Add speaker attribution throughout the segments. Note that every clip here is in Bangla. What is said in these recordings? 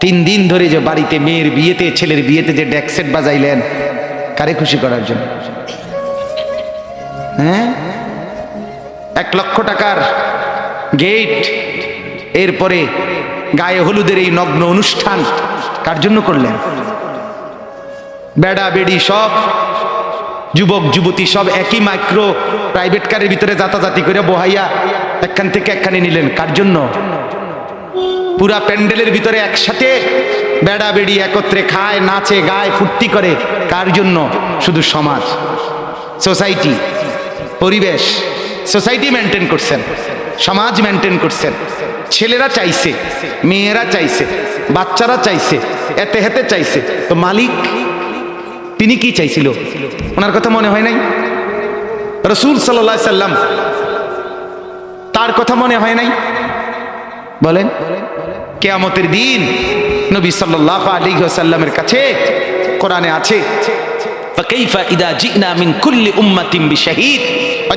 Speaker 1: তিন দিন ধরে যে বাড়িতে মেয়ের বিয়েতে, ছেলের বিয়েতে যে ডেকসেট বাজাইলেন, কারে খুশি করার জন্য? হ্যাঁ? এক লক্ষ টাকার গেট, এরপরে গায়ে হলুদের এই নগ্ন অনুষ্ঠান, কার জন্য করলেন? বেড়া, বেড়ি সব, যুবক, যুবতী সব একই মাইক্রো প্রাইভেট কারের ভিতরে যাতাযাতি করে বহাইয়া একখান থেকে একখানে নিলেন, কার জন্য? পুরা প্যান্ডেলের ভিতরে একসাথে বেড়া বেড়ি একত্রে খায়, নাচে, গায়, ফুর্তি করে। কার জন্য? শুধু সমাজ। সোসাইটি, পরিবেশ। সোসাইটি মেনটেন করছেন। সমাজ মেনটেন করছেন। ছেলেরা চাইছে, মেয়েরা চাইছে, বাচ্চারা চাইছে, এতে হেতে চাইছে। তো মালিক, তিনি কি চাইছিল? ওনার কথা মনে হয় নাই? রসুল সাল্লাম, তার কথা মনে হয় নাই? বলেন, কেয়ামতের দিন নবী সাল্লাহ আলী সাল্লামের কাছে কোরআনে আছে, ফাকাইফা ইদা জিনা মিন কুল্লি উম্মাতিন বিশাহিদ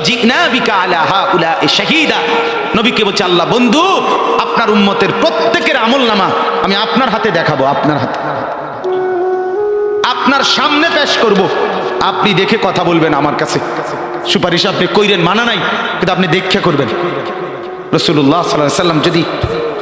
Speaker 1: জিনা বিকা আলা হাউলাই শাহিদা। নবীকে বলছে, আল্লাহ বন্ধু, আপনার উম্মতের প্রত্যেকের আমলনামা আমি আপনার হাতে দেখাবো, আপনার হাতে। আপনার সামনে পেশ করব। আপনি দেখে কথা বলবেন আমার কাছে। সুপারিশ আপনি কইরেন, মানা নাই, কিন্তু আপনি দেখে করবেন। রসুল্লাহ সাল্লাম যদি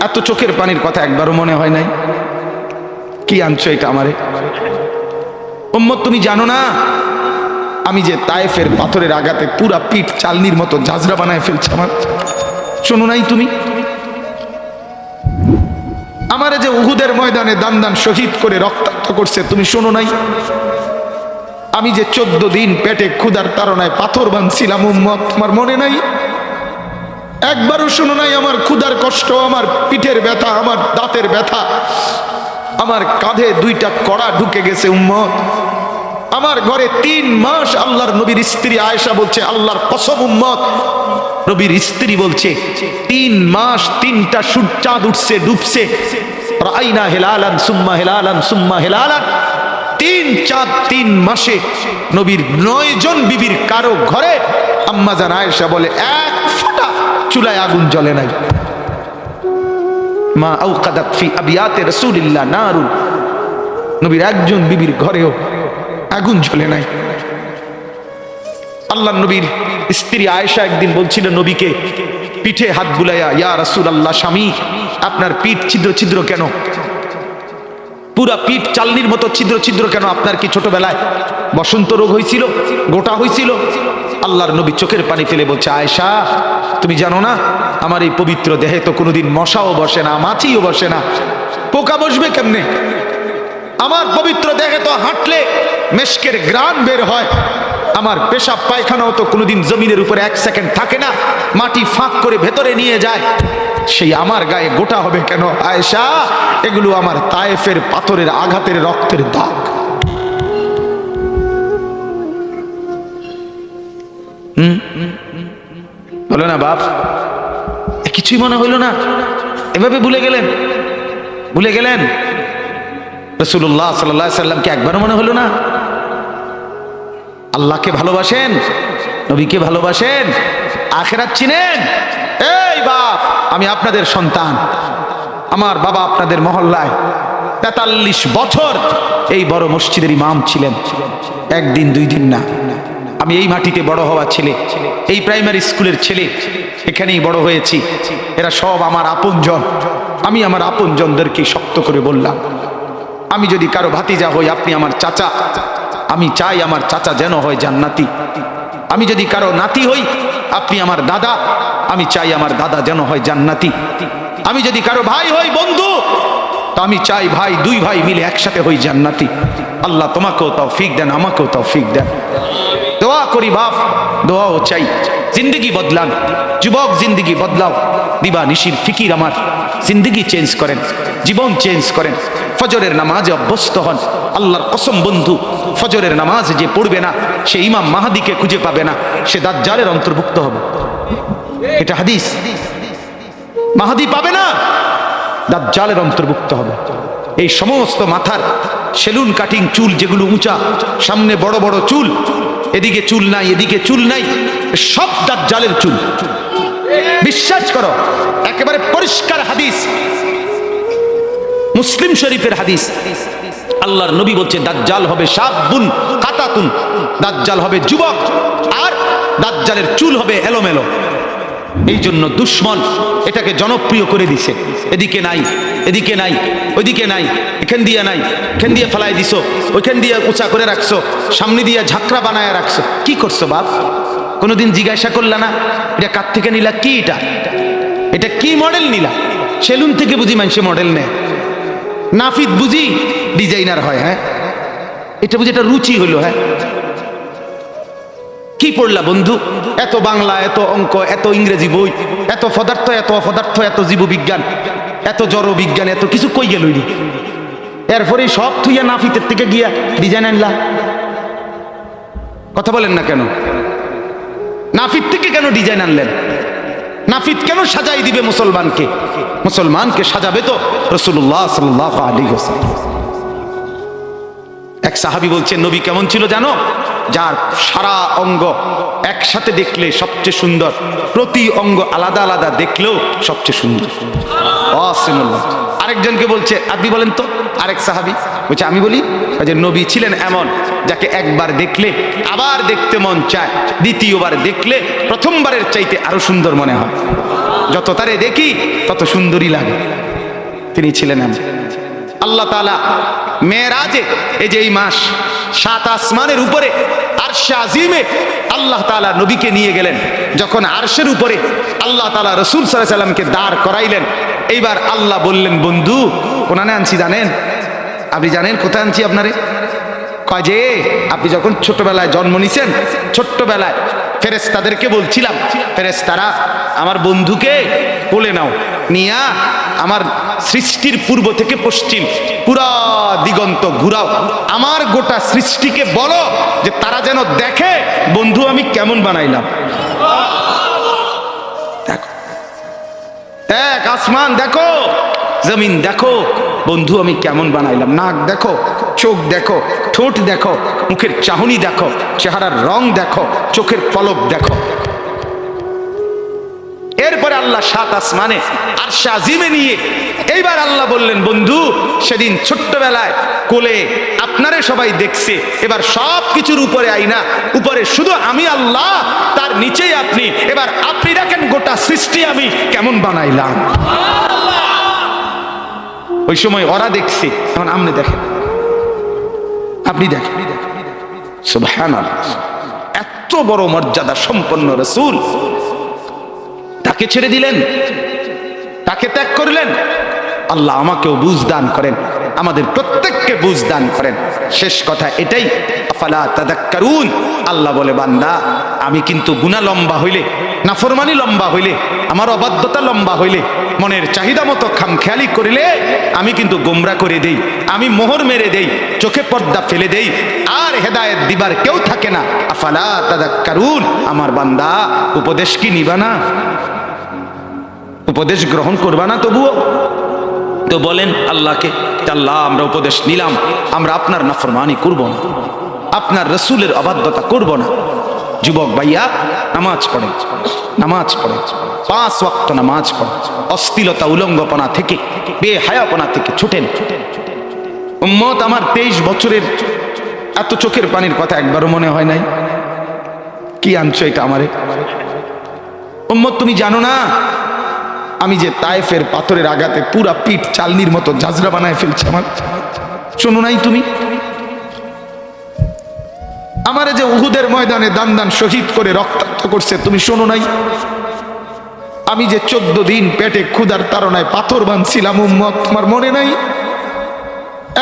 Speaker 1: এত চোখের পানির কথা একবারও মনে হয় নাই। কি আনছো এটা আমারে? উম্মত, তুমি জানো না? আমি যে তায়েফের পাথরের আঘাতে পুরা পিঠ চালনির মতো ঝাঁঝরা বানায় ফেলছে আমার। শোনো নাই তুমি? আমারে যে উহুদের ময়দানে দান দান শহীদ করে রক্তাক্ত করছে, তুমি শোনো নাই? আমি যে চোদ্দ দিন পেটে ক্ষুধার তাড়নায় পাথর বাঁধছিলাম, উম্মত, তোমার মনে নাই? একবারও শোনো নাই, আমার ক্ষুধার কষ্ট, আমার পিঠের ব্যথা, আমার দাঁতের ব্যথা। আমার কাঁধে দুইটা কড়া ঢুকে গেছে, উম্মত। আমার ঘরে তিন মাস আল্লাহর নবীর স্ত্রী আয়েশা বলছে, আল্লাহর কসম, উম্মত। নবীর স্ত্রী বলছে, তিন মাস তিনটা সূর্য চাঁদ উঠছে, ডুবছে। রাইনা হেলালান, সুম্মা হেলালান সুম্মা হেলালান। তিন চাঁদ, তিন মাসে নবীর নয় জন বিবির কারও ঘরে আম্মাজান আয়েশা বলে, এক চুলায় আগুন জ্বলে নাই। মা আউকাদাত ফি আবিয়াতে রাসূলিল্লাহ নারুন। নবীর একজন বিবির ঘরেও আগুন জ্বলে নাই। আল্লাহ নবীর স্ত্রী আয়েশা একদিন বলছিল, নবীকে পিঠে হাত বুলাইয়া, ইয়া রাসূল আল্লাহ স্বামী, আপনার পিঠ ছিদ্র ছিদ্র কেন? পুরা পিঠ চালনির মতো ছিদ্র ছিদ্র কেন? আপনার কি ছোটবেলায় বসন্ত রোগ হয়েছিল গোটা হয়েছিল আল্লাহর নবী চোখের পানি ফেলে বলছে, আয়েশা তুমি জানো না? আমার এই পবিত্র দেহে তো কোনোদিন মশাও বসে না, মাছিও বসে না। পোকা বসবে কেমনে? আমার পবিত্র দেহে তো হাঁটলে মেশকের গ্রান বের হয়। আমার পেশাব পায়খানাও তো কোনোদিন জমিনের উপরে এক সেকেন্ড থাকে না। মাটি ফাঁক করে ভেতরে নিয়ে যায়। সেই আমার গায়ে গোটা হবে কেন? আয়েশা, এগুলো আমার তায়েফের পাথরের আঘাতের রক্তের দাগ। হুম? হলো না বাপ? কিছুই মনে হইল না। এভাবে ভুলে গেলেন? ভুলে গেলেন? রসুল্লাহ সাল্লাহ সাল্লামকে একবারও মনে হলো না? আল্লাহকে ভালোবাসেন? নবীকে ভালোবাসেন? আখেরাত চিনেন? এই বাপ, আমি আপনাদের সন্তান। আমার বাবা আপনাদের মহল্লায় তেতাল্লিশ বছর এই বড় মসজিদের ইমাম ছিলেন। একদিন, দুই দিন না। আমি এই মাটিতে বড় হওয়া ছেলে, এই প্রাইমারি স্কুলের ছেলে, এখানেই বড় হয়েছি। এরা সব আমার আপনজন। আমি আমার আপনজনদেরকে শক্ত করে বললাম, আমি যদি কারও ভাতিজা হই, আপনি আমার চাচা। আমি চাই আমার চাচা যেন হয় জান্নাতি। আমি যদি কারও নাতি হই, আপনি আমার দাদা। আমি চাই আমার দাদা যেন হয় জান্নাতি। আমি যদি কারও ভাই হই, বন্ধু, তো আমি চাই ভাই, দুই ভাই মিলে একসাথে হই জান্নাতি। আল্লাহ তোমাকেও তৌফিক দেন, আমাকেও তৌফিক দেন। দোয়া করি, বাপ। দোয়াও চাই। জিন্দগি বদলান। যুবক, জিন্দগি বদলাও। দিবা নিশির ফিকির আমার। জিন্দগি চেঞ্জ করেন। জীবন চেঞ্জ করেন। ফজরের নামাজে অভ্যস্ত হন। আল্লাহর কসম বন্ধু, ফজরের নামাজ যে পড়বে না, সে ইমাম মাহাদিকে খুঁজে পাবে না। সে দাজ্জালের অন্তর্ভুক্ত হবে। এটা হাদিস। মাহাদি পাবে না, দাজ্জালের অন্তর্ভুক্ত হবে। এই সমস্ত মাথার সেলুন কাটিং চুল যেগুলো উঁচা, সামনে বড় বড় চুল এদিকে চুল নাই, এদিকে চুল নাই, সব দাজ্জালের চুল। বিশ্বাস করো, একেবারে পরিষ্কার হাদিস। মুসলিম শরীফের হাদিস। আল্লাহর নবী বলছে, দাজ্জাল হবে সাবুন কাতাতুন, দাজ্জাল হবে যুবক, আর দাজ্জালের চুল হবে এলোমেলো। এই জন্য দুশ্মন এটাকে জনপ্রিয় করে দিছে। এদিকে নাই এদিকে নাই, ওইদিকে নাই, এখান দিয়ে নাই, এখান দিয়ে ফেলাই দিছো, ওইখান দিয়ে উঁচা করে রাখছো, সামনে দিয়ে ঝাঁকড়া বানায় রাখছো। কি করছ বাপ? কোনোদিন জিজ্ঞাসা করলা না? এটা কার থেকে নিলা? কি এটা? এটা কি মডেল নিলা? সেলুন থেকে বুঝি মানুষে মডেল নেয়। নাফিদ বুঝি ডিজাইনার হয় হ্যাঁ? এটা বুঝি এটা রুচি হলো হ্যাঁ? কি পড়লা বন্ধু? এত বাংলা, এত অঙ্ক, এত ইংরেজি বই, এত পদার্থ, এত অপদার্থ, এত জীববিজ্ঞান, এত জড় বিজ্ঞান, এত কিছু কই গেল এরপরে সব থুইয়া নাফিতের থেকে গিয়া ডিজাইন আনলা। কথা বলেন না কেন? নাফিত থেকে কেন ডিজাইন আনলেন? নাফিত কেন সাজাই দিবে মুসলমানকে? মুসলমানকে সাজাবে তো রসুল্লাহ সাল্লাহ আলী হোসেন এক সাহাবি বলছেন, নবী কেমন ছিল জানো? যার সারা অঙ্গ একসাথে দেখলে সবচেয়ে সুন্দর, প্রতি অঙ্গ আলাদা আলাদা দেখলেও সবচেয়ে সুন্দর। অসিমুল্লাহ। আরেকজনকে বলছে, আপনি বলেন তো? আরেক সাহাবি বলছে, আমি বলি যে নবী ছিলেন এমন, যাকে একবার দেখলে আবার দেখতে মন চায়, দ্বিতীয়বার দেখলে প্রথমবারের চাইতে আরও সুন্দর মনে হয়। যত তারে দেখি, তত সুন্দরই লাগে। তিনি ছিলেন এমন। আল্লাহ তালা মেয়েরাজে, এই যে এই মাস, সাত আসমানের উপরে আরশে আজিমে আল্লাহ তালা নবীকে নিয়ে গেলেন। যখন আরশের উপরে আল্লাহ তালা রসুল সাল্লাহ সাল্লামকে দাঁড় করাইলেন, এইবার আল্লাহ বললেন, বন্ধু, কোনানে আনছি জানেন? আপনি জানেন কোথায় আনছি আপনারে? কয় যে, আপনি যখন ছোটবেলায় জন্ম নিছেন, ছোট্টবেলায় ফেরেস্তাদেরকে বলছিলাম ফেরেস্তারা আমার বন্ধুকে বলে নাও, নিয়া আমার সৃষ্টির পূর্ব থেকে পশ্চিম, পুরা দিগন্ত ঘুরাও। আমার গোটা সৃষ্টিকে বলো যে তারা যেন দেখে, বন্ধু, আমি কেমন বানাইলাম। দেখো। এক আসমান দেখো, জমিন দেখো, বন্ধু, আমি কেমন বানাইলাম। নাক দেখো, চোখ দেখো, ঠোঁট দেখো, মুখের চাহনি দেখো, চেহারার রং দেখো, চোখের পলক দেখো। এরপরে আল্লাহ সাত আসমানে আর শাহিমে নিয়ে এইবার আল্লাহ বললেন, বন্ধু, সেদিন ছোট্টবেলায় কোলে আপনারে সবাই দেখছে। এবার সব কিছুর উপরে আইনা উপরে শুধু আমি আল্লাহ, তার নিচেই আপনি। এবার আপনি দেখেন গোটা সৃষ্টি আমি কেমন বানাইলাম। ওই সময় ওরা দেখছে এখন আপনি দেখেন। আপনি দেখেন। সুবহানাল্লাহ। এত বড় মর্যাদা সম্পন্ন রসুল। তাকে ছেড়ে দিলেন, তাকে ত্যাগ করলেন। আল্লাহ আমাকেও বুঝ দান করেন, আমাদের প্রত্যেককে বুঝ দান করেন। শেষ কথা এটাই, আফালা আল্লাহ বলে, বান্দা, আমি কিন্তু গুনাহ লম্বা হইলে, নাফরমানি লম্বা হইলে, আমার অবাধ্যতা লম্বা হইলে, মনের চাহিদা মতো খামখেয়ালি করিলে, আমি কিন্তু গোমরা করে দেই, আমি মোহর মেরে দেই, চোখে পর্দা ফেলে দেই, আর হেদায়েত দিবার কেউ থাকে না। আফালা তাদাক্কারুন? আমার বান্দা, উপদেশ কি নিবা না? উপদেশ গ্রহণ করবা না তবুও? তো বলেন আল্লাহকে আল্লাহ, আমরা উপদেশ নিলাম, আমরা আপনার নাফরমানি করব না, আপনার রসুলের অবাধ্যতা করব না। যুবক ভাইয়া, নামাজ পড়ে নামাজ পড়ে পাঁচ ওয়াক্ত নামাজ পড়ে অস্থিলতা উলঙ্গপনা থেকে, বেহায়াপনা থেকে ছুটেন। উম্মত, আমার তেইশ বছরের এত চোখের পানির কথা একবারও মনে হয় নাই। কি আনছো এটা আমারে? উম্মত, তুমি জানো না আমি যে তায়েফের পাথরের আঘাতে পুরা পিঠ চালনির মতো জাজরা বানায় ফেলছে আমার। শোনো নাই তুমি? আমারে যে উহুদের ময়দানে দান দান শহীদ করে রক্তাক্ত করছে, তুমি শোনো নাই? আমি যে চোদ্দ দিন পেটে ক্ষুধার তাড়নায় পাথর বাঁধছিলাম উম্মত, তোমার মনে নাই?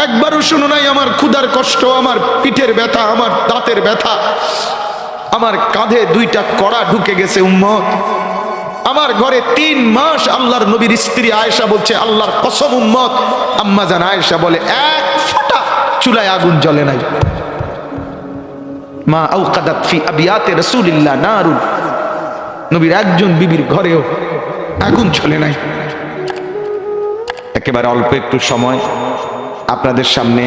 Speaker 1: একবারও শোনো নাই, আমার ক্ষুধার কষ্ট, আমার পিঠের ব্যথা, আমার দাঁতের ব্যথা, আমার কাঁধে দুইটা কড়া ঢুকে গেছে, উম্মত। আমার ঘরে তিন মাস আল্লাহর নবীর স্ত্রী আয়েশা বলছে, আল্লাহর কসম উম্মত। আম্মা জান আয়েশা বলে, এক ফোঁটা চুলায় আগুন জ্বলে নাই। মা আউকাদাত ফি আবিয়াতে রাসূলিল্লাহ নারুন। নবীর একজন বিবির ঘরেও আগুন চলে নাই। একেবারে অল্প একটু সময় আপনাদের সামনে।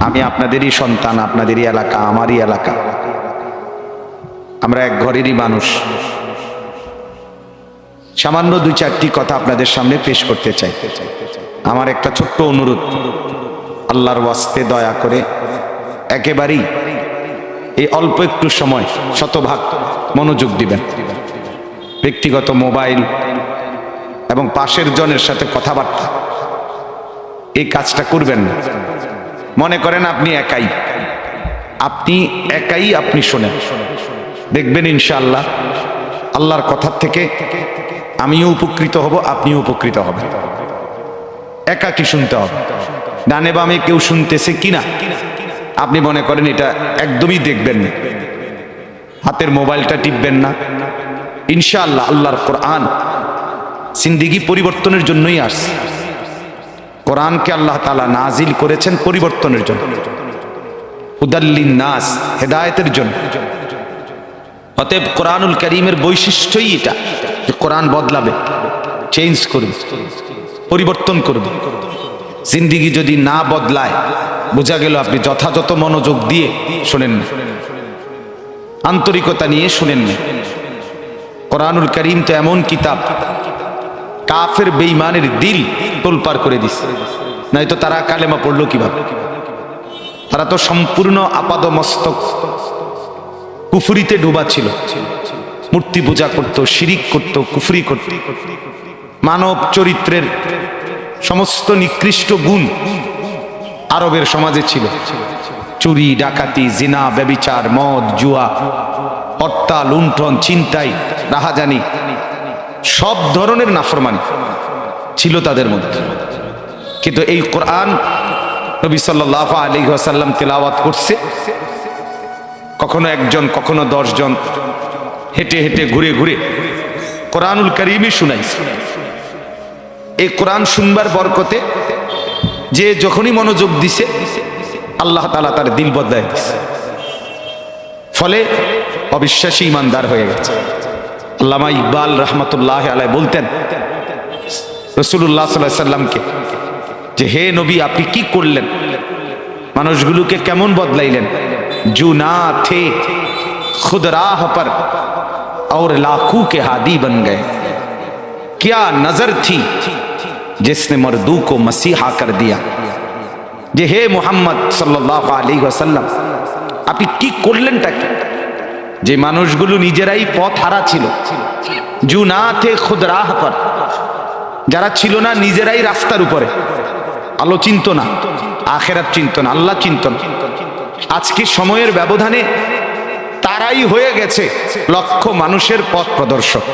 Speaker 1: আমি আপনাদেরই সন্তান, আপনাদেরই এলাকা, আমারই এলাকা। আমরা এক ঘরেরই মানুষ। সামান্য দুই চারটি কথা আপনাদের সামনে পেশ করতে চাই। আমার একটা ছোট্ট অনুরোধ। আল্লাহর ওয়াস্তে দয়া করে একেবারেই এই অল্প একটু সময় শতভাগ মনোযোগ দিবেন। ব্যক্তিগত মোবাইল এবং পাশের জনের সাথে কথাবার্তা। এই কাজটা করবেন না। মনে করেন আপনি একাই। আপনি একাই আপনি শোনেন। দেখবেন ইনশাআল্লাহ আল্লাহর কথার থেকে আমিও উপকৃত হব, আপনিও উপকৃত হবেন। একা কি শুনতে হবে। ডানে বামে কেউ শুনতেছে কিনা? আপনি মনে করেন এটা একদমই দেখবেন না। হাতের মোবাইলটা টিপবেন না। ইনশাআল্লাহ আল্লাহর কোরআন সিন্দিগি পরিবর্তনের জন্যই আসছে। কোরআনকে আল্লাহ তালা নাজিল করেছেন পরিবর্তনের জন্য। হুদাল্লিন নাস, হেদায়তের জন্য। অতএব কোরআনুল করিমের বৈশিষ্ট্যই এটা। যে কোরআন বদলাবে চেঞ্জ করবে, পরিবর্তন করবে। জিন্দিগি যদি না বদলায়, বোঝা গেল আপনি যথাযথ মনোযোগ দিয়ে শোনেন না। আন্তরিকতা নিয়ে শুনেন না। কোরআনুল করিম তো এমন কিতাব, কাফের বেইমানের দিল তোলপার করে দিছে। নয়তো তারা কালেমা পড়ল কীভাবে? তারা তো সম্পূর্ণ আপাদ মস্তক কুফুরিতে ডুবা ছিল। মূর্তি পূজা করত, শিরিক করত, কুফরি করত। মানব চরিত্রের সমস্ত নিকৃষ্ট গুণ আরবের সমাজে ছিল। চুরি, ডাকাতি, জিনা, ব্যবিচার, মদ, জুয়া হত্যা লুণ্ঠন চিন্তাই রাহাজানি, সব ধরনের নাফরমানি ছিল তাদের মধ্যে। কিন্তু এই কোরআন নবী সাল্লাহ আলী আসাল্লাম তেলাওয়াত করছে, কখনো একজন, কখনো দশজন হেঁটে হেঁটে ঘুরে ঘুরে কোরআনুল করিমই শুনাইছে। এই কোরআন শুনবার বরকতে যে যখনই মনোযোগ দিছে, আল্লাহ তালা তার দিল বদলায় দিছে। ফলে অবিশ্বাসী ইমানদার হয়ে গেছে। আল্লামা ইকবাল রহমতুল্লাহ আলাই বলতেন রসুল্লাহ সাল্লাহ সাল্লামকে যে, হে নবী, আপনি কি করলেন? মানুষগুলোকে কেমন বদলাইলেন? জুনা থে খুদরাহ और लाखों के हादी बन गए क्या नजर थी जिसने मर्दू को मसीहा कर दिया যে হে মোহাম্মদ সাল্লাহ আলী ওসাল্লাম আপনি কি করলেনটাকে যে মানুষগুলো নিজেরাই পথ হারা ছিল জু না থে খুদ রাহ পর যারা ছিল না নিজেরাই রাস্তার উপরে আলো চিন্ত না আখেরাত চিন্ত না আল্লাহ চিন্ত না আজকে সময়ের ব্যবধানে তারাই হয়ে গেছে লক্ষ মানুষের পথ প্রদর্শক।